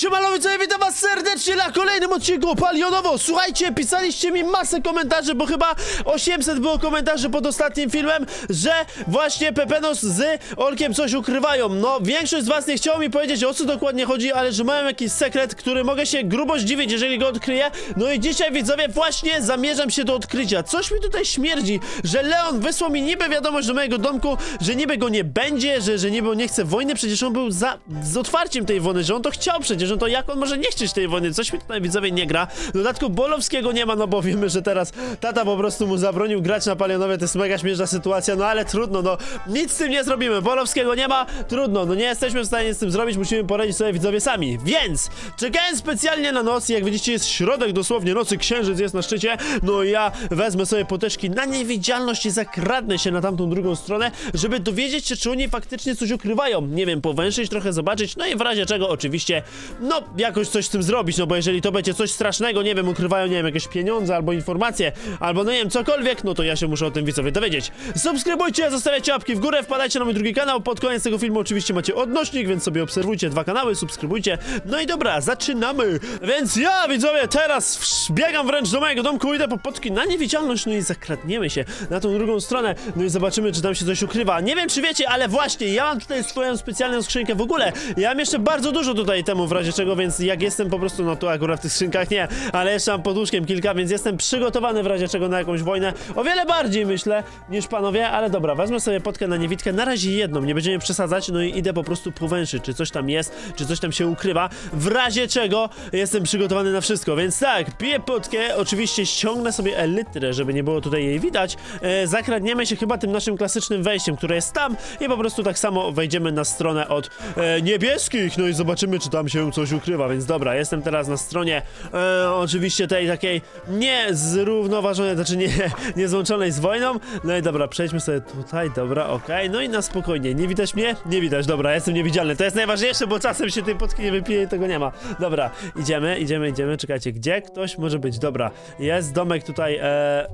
Siemalowi, co ja witam was serdecznie na kolejnym odcinku Palionowo. Słuchajcie, pisaliście mi masę komentarzy, bo chyba 800 było komentarzy pod ostatnim filmem, że właśnie Pepenos z Olkiem coś ukrywają. No, większość z was nie chciało mi powiedzieć, o co dokładnie chodzi, ale że mają jakiś sekret, który mogę się grubo zdziwić, jeżeli go odkryję. No i dzisiaj, widzowie, właśnie zamierzam się do odkrycia. Coś mi tutaj śmierdzi, że Leon wysłał mi niby wiadomość do mojego domku, że niby go nie będzie, że, że niby on nie chce wojny, przecież on był za, z otwarciem tej wojny, że on to chciał przecież, no to jak on może nie chcieć tej wojny? Coś mi tutaj widzowie nie gra. W dodatku Bolowskiego nie ma, no bo wiemy, że teraz tata po prostu mu zabronił grać na Palionowie, to jest mega śmieszna sytuacja, no ale trudno, no nic z tym nie zrobimy. Bolowskiego nie ma, trudno, no nie jesteśmy w stanie z tym zrobić, musimy poradzić sobie widzowie sami. Więc czekałem specjalnie na noc, jak widzicie jest środek dosłownie nocy, księżyc jest na szczycie, no i ja wezmę sobie poteczki na niewidzialność i zakradnę się na tamtą drugą stronę, żeby dowiedzieć się, czy oni faktycznie coś ukrywają. Nie wiem, powęszyć trochę, zobaczyć, no i w razie czego oczywiście, no jakoś coś z tym zrobić, no bo jeżeli to będzie coś strasznego, nie wiem, ukrywają, nie wiem, jakieś pieniądze albo informacje, albo no nie wiem, cokolwiek, no to ja się muszę o tym widzowie dowiedzieć. Subskrybujcie, zostawiacie łapki w górę, wpadajcie na mój drugi kanał, pod koniec tego filmu oczywiście macie odnośnik, więc sobie obserwujcie dwa kanały, subskrybujcie. No i dobra, zaczynamy! Więc ja, widzowie, teraz biegam wręcz do mojego domku, idę po potki na niewidzialność, no i zakradniemy się na tą drugą stronę, no i zobaczymy, czy tam się coś ukrywa. Nie wiem, czy wiecie, ale właśnie, ja mam tutaj swoją specjalną skrzynkę w ogóle. Ja mam jeszcze bardzo dużo tutaj temu w razie czego, więc jak jestem po prostu, no tu akurat w tych skrzynkach nie, ale jeszcze mam pod łóżkiem kilka, więc jestem przygotowany w razie czego na jakąś wojnę. O wiele bardziej myślę niż panowie, ale dobra, wezmę sobie potkę na niewidkę, na razie jedną, nie będziemy przesadzać, no i idę po prostu powęszyć, czy coś tam jest, czy coś tam się ukrywa, w razie czego jestem przygotowany na wszystko, więc tak, piję potkę, oczywiście ściągnę sobie elytrę, żeby nie było tutaj jej widać, e, zakradniemy się chyba tym naszym klasycznym wejściem, które jest tam i po prostu tak samo wejdziemy na stronę od e, niebieskich, no i zobaczymy, czy tam się coś ukrywa, więc dobra, jestem teraz na stronie e, oczywiście tej takiej niezrównoważonej, znaczy nie, niezłączonej z wojną, no i dobra, przejdźmy sobie tutaj, dobra, okej, no i na spokojnie, nie widać mnie? Nie widać, dobra, jestem niewidzialny, to jest najważniejsze, bo czasem się tej potki nie wypije i tego nie ma, dobra, idziemy, idziemy, idziemy, czekajcie, gdzie ktoś może być, dobra, jest domek tutaj, e,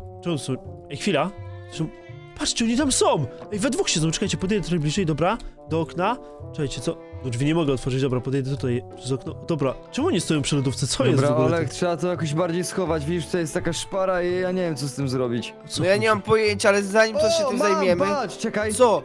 ej, chwila, patrzcie, oni tam są, ej, we dwóch siedzą, czekajcie, podejdę trochę bliżej, dobra, do okna, czekajcie, co, drzwi nie mogę otworzyć, dobra, podejdę tutaj przez okno, dobra, czemu oni stoją przy lodówce, co jest w Dobra, ogóle? Olek, trzeba to jakoś bardziej schować. Widzisz, tutaj jest taka szpara i ja nie wiem, co z tym zrobić. Co No ja nie mam pojęcia, ale zanim to się tym mam, zajmiemy... patrz, czekaj. Co?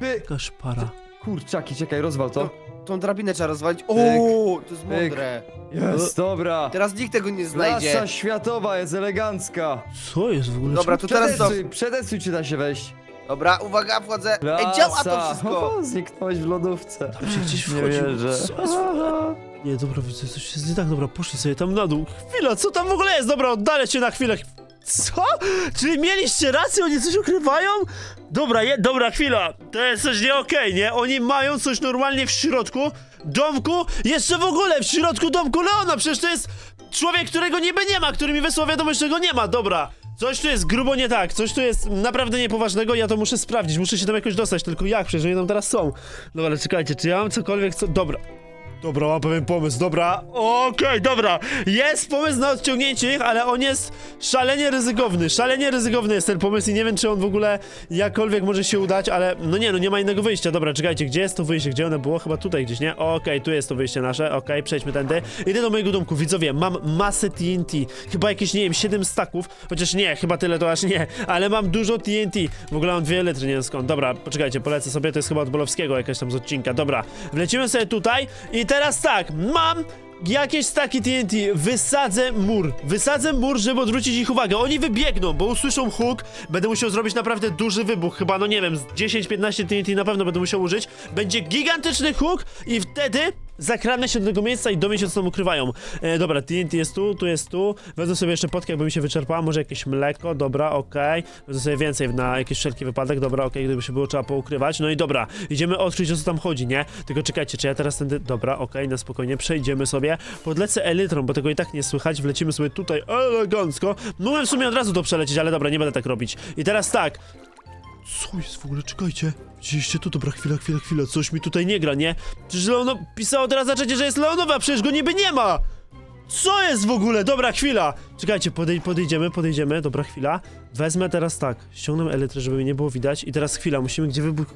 Py... Taka szpara. Kurczaki, czekaj, rozwal to. Tą drabinę trzeba rozwalić. O, to jest pyk. mądre. Jest, dobra. Teraz nikt tego nie znajdzie. Klasa światowa jest elegancka. Co jest w ogóle? Dobra, to teraz co? Przetestuj, przetestuj, czy da się wejść. Dobra, uwaga, wchodzę. Ej, działa to wszystko. O, zniknąłeś w lodówce. Tam się gdzieś Nie wchodził. wierzę. Co jest w ogóle? Nie, dobra, widzę, coś jest nie tak, dobra, poszli sobie tam na dół. Chwila, co tam w ogóle jest? Dobra, oddalę cię na chwilę. Co? Czyli mieliście rację, oni coś ukrywają? Dobra, je, dobra, chwila. To jest coś nie okej, nie? Oni mają coś normalnie w środku domku, jeszcze w ogóle w środku domku Leona, przecież to jest człowiek, którego niby nie ma, który mi wysłał wiadomość, że go nie ma, dobra. Coś tu jest grubo nie tak, coś tu jest naprawdę niepoważnego, ja to muszę sprawdzić, muszę się tam jakoś dostać, tylko jak, przecież oni tam teraz są. Dobra, ale czekajcie, czy ja mam cokolwiek, co... Dobra. Dobra, mam pewien pomysł, dobra. Okej, dobra. Jest pomysł na odciągnięcie ich, ale on jest szalenie ryzykowny. Szalenie ryzykowny jest ten pomysł i nie wiem, czy on w ogóle jakkolwiek może się udać, ale no nie, no nie ma innego wyjścia. Dobra, czekajcie, gdzie jest to wyjście? Gdzie ono było? Chyba tutaj gdzieś, nie? Okej, tu jest to wyjście nasze, okej, przejdźmy tędy. Idę do mojego domku, widzowie, mam masę TNT. Chyba jakieś, nie wiem, 7 staków, chociaż nie, chyba tyle to aż nie, ale mam dużo TNT. W ogóle mam dwie litry, nie wiem skąd. Dobra, poczekajcie, polecę sobie, to jest chyba od Bolowskiego jakaś tam z odcinka. Dobra, wlecimy sobie tutaj i teraz tak, mam jakieś staki TNT, wysadzę mur. Wysadzę mur, żeby odwrócić ich uwagę. Oni wybiegną, bo usłyszą huk. Będę musiał zrobić naprawdę duży wybuch. Chyba, no nie wiem, z 10-15 TNT na pewno będę musiał użyć. Będzie gigantyczny huk i wtedy zakradnę się do tego miejsca i dowię się, co tam ukrywają. E, dobra, TNT jest tu, tu jest tu. Wezmę sobie jeszcze potkę, jakby mi się wyczerpała. Może jakieś mleko, dobra, okej. Wezmę sobie więcej na jakiś wszelki wypadek, dobra, okej, gdyby się było trzeba poukrywać. No i dobra, idziemy odkryć, o co tam chodzi, nie? Tylko czekajcie, czy ja teraz tędy... Dobra, okej, na spokojnie, przejdziemy sobie. Podlecę elytrą, bo tego i tak nie słychać. Wlecimy sobie tutaj elegancko. Mogłem w sumie od razu to przelecieć, ale dobra, nie będę tak robić. I teraz tak, co jest w ogóle? Czekajcie. Widzieliście to? Dobra, chwila, chwila, chwila. Coś mi tutaj nie gra, nie? Przecież Leono... Pisało teraz na czacie, że jest Leonowa, przecież go niby nie ma! Co jest w ogóle? Dobra, chwila! Czekajcie, podej podejdziemy, podejdziemy. Dobra, chwila. Wezmę teraz tak. Ściągnę elytrę, żeby mnie nie było widać. I teraz chwila, musimy gdzie wybuch...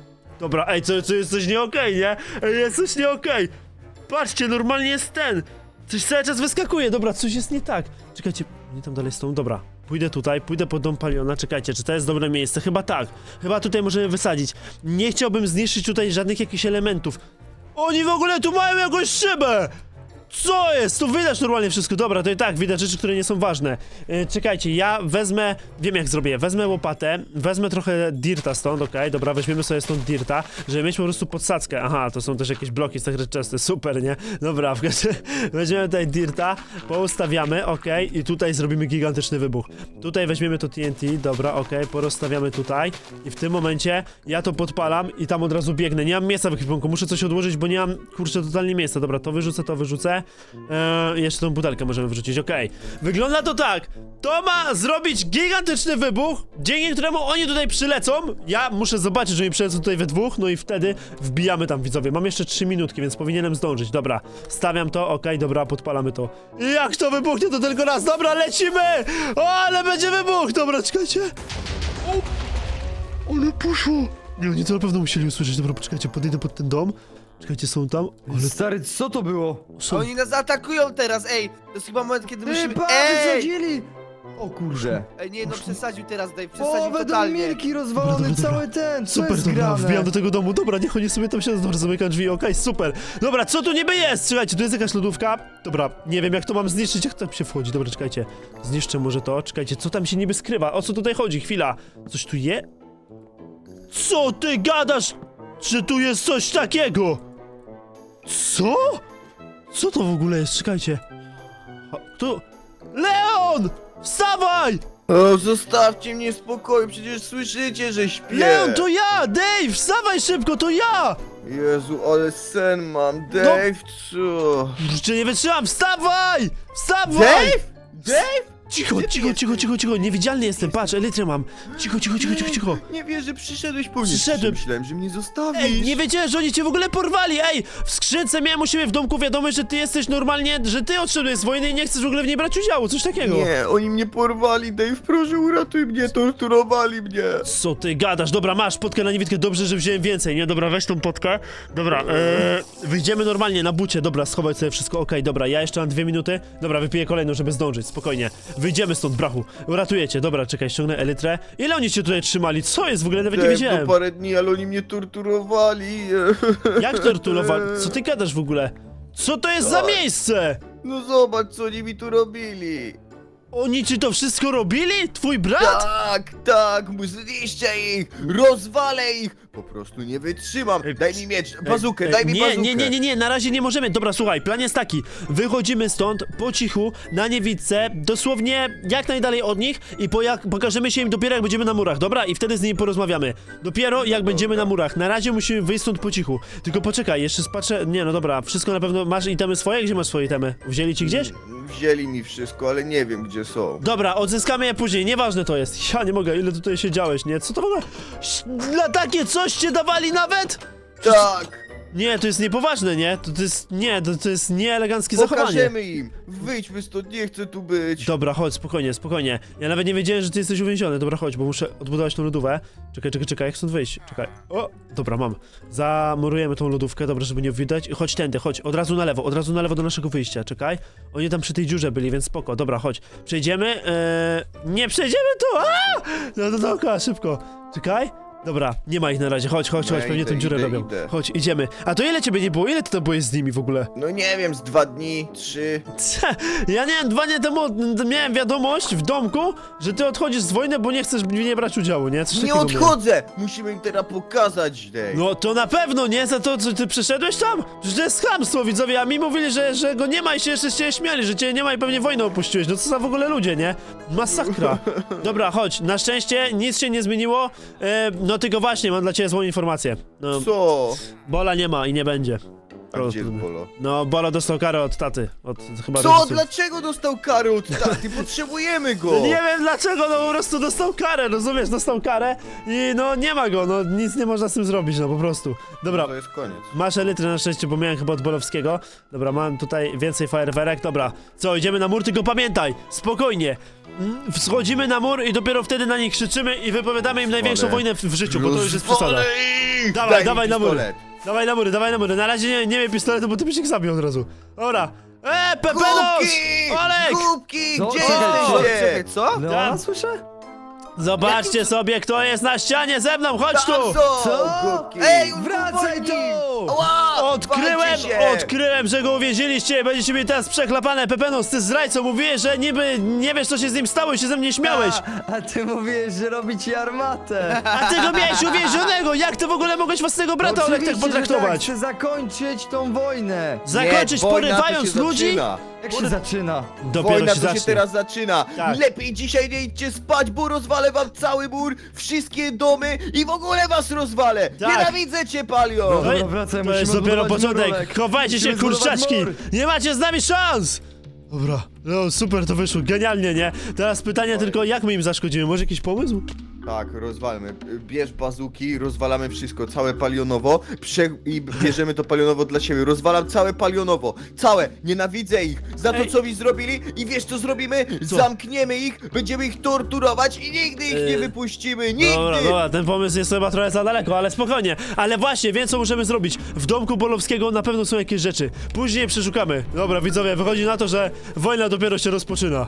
Dobra, ej, co, co jest coś nie okej, nie? Ej, jest coś nie okej. Patrzcie, normalnie jest ten. Coś cały czas wyskakuje, dobra, coś jest nie tak. Czekajcie, nie tam dalej są, dobra. Pójdę tutaj, pójdę pod dom Paliona, czekajcie, czy to jest dobre miejsce? Chyba tak. Chyba tutaj możemy wysadzić. Nie chciałbym zniszczyć tutaj żadnych jakichś elementów. Oni w ogóle tu mają jakąś szybę! Co jest? Tu widać normalnie wszystko. Dobra, to i tak widać rzeczy, które nie są ważne. E, czekajcie, ja wezmę. Wiem jak zrobię. Wezmę łopatę, wezmę trochę dirta stąd, okej, dobra, weźmiemy sobie stąd dirta, żeby mieć po prostu podsadzkę. Aha, to są też jakieś bloki z tych częste, super, nie? Dobra, w każdym weźmiemy tutaj dirta, poustawiamy, okej, i tutaj zrobimy gigantyczny wybuch. Tutaj weźmiemy to TNT, dobra, okej, porozstawiamy tutaj i w tym momencie ja to podpalam i tam od razu biegnę. Nie mam miejsca w ekwipunku, muszę coś odłożyć, bo nie mam, kurczę, totalnie miejsca. Dobra, to wyrzucę, to wyrzucę. Eee, jeszcze tą butelkę możemy wyrzucić, okej. Wygląda to tak. To ma zrobić gigantyczny wybuch, dzięki któremu oni tutaj przylecą. Ja muszę zobaczyć, że oni przylecą tutaj we dwóch, no i wtedy wbijamy tam widzowie. Mam jeszcze trzy minutki, więc powinienem zdążyć. Dobra, stawiam to, okej, dobra, podpalamy to. Jak to wybuchnie, to tylko raz. Dobra, lecimy! O, ale będzie wybuch! Dobra, czekajcie. O, ale poszło. Nie, oni to na pewno musieli usłyszeć. Dobra, poczekajcie, podejdę pod ten dom. Czekajcie, są tam. Ale Stary, co to było? są... Oni nas atakują teraz, ej! To jest chyba moment, kiedy musimy... Ej! wysadzili! O kurze. Ej, nie, no przesadził teraz, Dave, przesadził Połowę do totalnie. milki rozwalony, Dobra, dobra, cały ten, co Super, jest dobra, grane? wbijam do tego domu. Dobra, niech oni sobie tam siedzą, dobra, zamykam drzwi, okej, super. Dobra, co tu niby jest? Czekajcie, tu jest jakaś lodówka. Dobra, nie wiem jak to mam zniszczyć, jak tam się wchodzi. Dobra, czekajcie. Zniszczę może to, czekajcie, co tam się niby skrywa? O co tutaj chodzi? Chwila. Coś tu je? Co ty gadasz? Czy tu jest coś takiego? Co? Co to w ogóle jest? Czekajcie. O, tu... Leon! Wstawaj! O, zostawcie mnie w spokoju, przecież słyszycie, że śpię. Leon, to ja! Dave, wstawaj szybko, to ja! Jezu, ale sen mam, Dave, co? Czy nie wytrzymam? Wstawaj! Wstawaj! Dave? Dave? Cicho, Gdzie ty cicho, cicho, cicho, cicho, niewidzialny jestem, patrz, elytrę mam. Cicho, cicho, cicho, cicho, cicho. Nie wierzę, przyszedłeś po mnie. Przyszedłem. Myślałem, że mnie zostawisz. Ej, nie wiedziałem, że oni cię w ogóle porwali, ej! W skrzynce miałem u siebie w domku wiadomość, że ty jesteś normalnie, że ty odszedłeś z wojny i nie chcesz w ogóle w niej brać udziału, coś takiego. Nie, oni mnie porwali, Dave, proszę uratuj mnie, torturowali mnie. Co ty gadasz? Dobra, masz potkę na niewidkę, dobrze, że wziąłem więcej, nie? Dobra, weź tą potkę. Dobra, eee, wyjdziemy normalnie na bucie, dobra, schowaj sobie wszystko, okej, dobra, ja jeszcze mam dwie minuty. Dobra, wypiję kolejną, żeby zdążyć, spokojnie. Wyjdziemy stąd, brachu. Uratujecie, dobra, czekaj, ściągnę elytrę. Ile oni cię tutaj trzymali? Co jest? W ogóle nawet nie wiedziałem. parę dni, ale oni mnie torturowali. Jak tortulować? Co ty gadasz w ogóle? Co to jest za Tak. miejsce? No zobacz, co oni mi tu robili. Oni ci to wszystko robili? Twój brat? Tak, tak, zniszczę ich, rozwalę ich, po prostu nie wytrzymam. Daj mi miecz, bazukę, daj mi nie, bazukę. Nie, nie, nie, nie, na razie nie możemy. Dobra, słuchaj, plan jest taki. Wychodzimy stąd po cichu, na niewidce, dosłownie jak najdalej od nich i po jak, pokażemy się im dopiero jak będziemy na murach, dobra? I wtedy z nimi porozmawiamy. Dopiero jak będziemy na murach. Na razie musimy wyjść stąd po cichu. Tylko poczekaj, jeszcze spatrzę... Nie, no dobra, wszystko na pewno... Masz itemy swoje? Gdzie masz swoje itemy? Wzięli ci gdzieś? Wzięli mi wszystko, ale nie wiem, gdzie są. Dobra, odzyskamy je później, nieważne to jest. Ja nie mogę, ile tutaj siedziałeś, nie? Co to w ogóle? Na takie coś cię dawali nawet? Tak, Nie, to jest niepoważne, nie? To, to jest... Nie, to, to jest nieeleganckie zachowanie. pokażemy im. Wyjdźmy stąd, nie chcę tu być. Dobra, chodź, spokojnie, spokojnie. Ja nawet nie wiedziałem, że ty jesteś uwięziony. Dobra, chodź, bo muszę odbudować tą lodówkę. Czekaj, czekaj, czekaj, jak stąd wyjść? Czekaj. O, dobra, mam. Zamurujemy tą lodówkę, dobra, żeby nie widać. Chodź tędy, chodź, od razu na lewo, od razu na lewo do naszego wyjścia, czekaj. Oni tam przy tej dziurze byli, więc spoko. Dobra, chodź. Przejdziemy, eee... Nie przejdziemy tu! A! No to dookoła, szybko. Czekaj. Dobra, nie ma ich na razie, chodź, chodź, No, chodź, ja pewnie idę, tę dziurę idę, robią. idę. Chodź, idziemy. A to ile ciebie nie było? Ile ty tam byłeś z nimi w ogóle? No nie wiem, z dwa dni, trzy. Ce, Ja nie wiem, dwa dni temu miałem wiadomość w domku, że ty odchodzisz z wojny, bo nie chcesz w niej brać udziału, nie? Coś Nie takiego było. odchodzę! Musimy im teraz pokazać, Dave. No to na pewno, nie? Za to, co ty przyszedłeś tam? Przecież to jest chamstwo, widzowie, a mi mówili, że, że go nie ma i się jeszcze z ciebie śmiali, że cię nie ma i pewnie wojnę opuściłeś. No co za w ogóle ludzie, nie? Masakra. Dobra, chodź, na szczęście nic się nie zmieniło, e, no tylko właśnie, mam dla ciebie złą informację. No, Co? Bola nie ma i nie będzie. A gdzie Bolo? No, Bolo dostał karę od taty, od chyba Co? rodziców. Dlaczego dostał karę od taty? Potrzebujemy go! No nie wiem dlaczego, no po prostu dostał karę, rozumiesz, dostał karę i no nie ma go, no nic nie można z tym zrobić, no po prostu. Dobra, To jest koniec. masz elitry na szczęście, bo miałem chyba od Bolowskiego. Dobra, mam tutaj więcej fajerwerek, dobra. Co, idziemy na mur, tylko pamiętaj, spokojnie. Mm, Wschodzimy na mur i dopiero wtedy na nich krzyczymy i wypowiadamy im największą wojnę w, w życiu, bo to już jest przesada. Dawaj, Daj mi dawaj na mur. pistolet. Dawaj na mury, dawaj na mury. Na razie nie, nie miej pistoletu, bo ty byś ich zabił od razu. Dobra. Eee, Pepenos! Olek! Kubki! Gdzie czekaj, jesteście? czekaj, co? Tak. słyszę? Zobaczcie sobie, kto jest na ścianie ze mną, chodź tu! Są! Ej, wracaj tu! Ała! Odkryłem, walcie się! odkryłem, że go uwięziliście będziecie mieli teraz przeklapane. Pepenos, ty zdrajco, mówiłeś, że niby nie wiesz, co się z nim stało i się ze mnie śmiałeś. A, a ty mówiłeś, że robi ci armatę. A ty go miałeś uwięzionego! Jak ty w ogóle mogłeś własnego brata Olek tak Oczywiście, że potraktować? chcę zakończyć tą wojnę. Zakończyć Nie, wojna to porywając się ludzi? zaczyna. Jak się zaczyna? Dopiero Wojna się to się zacznie. teraz zaczyna. Tak. Lepiej dzisiaj nie idźcie spać, bo rozwalę wam cały mur, wszystkie domy i w ogóle was rozwalę. Tak. Nienawidzę cię, Palio. Dobra, To, wracaj, to musimy jest dopiero odbudować początek. murek. Chowajcie się, Musimy zbudować kurczaczki! mur. Nie macie z nami szans! Dobra, no super to wyszło, genialnie, nie? Teraz pytanie tylko, jak my im zaszkodzimy? Może jakiś pomysł? Tak, rozwalmy. Bierz bazuki, rozwalamy wszystko, całe palionowo prze... i bierzemy to palionowo dla siebie. Rozwalam całe palionowo. Całe. Nienawidzę ich za to, Ej. co mi zrobili i wiesz, co zrobimy? Co? Zamkniemy ich, będziemy ich torturować i nigdy ich nie wypuścimy. Nigdy! Dobra, dobra, ten pomysł jest chyba trochę za daleko, ale spokojnie. Ale właśnie, wiem co możemy zrobić. W domku Bolowskiego na pewno są jakieś rzeczy. Później przeszukamy. Dobra, widzowie, wychodzi na to, że wojna dopiero się rozpoczyna.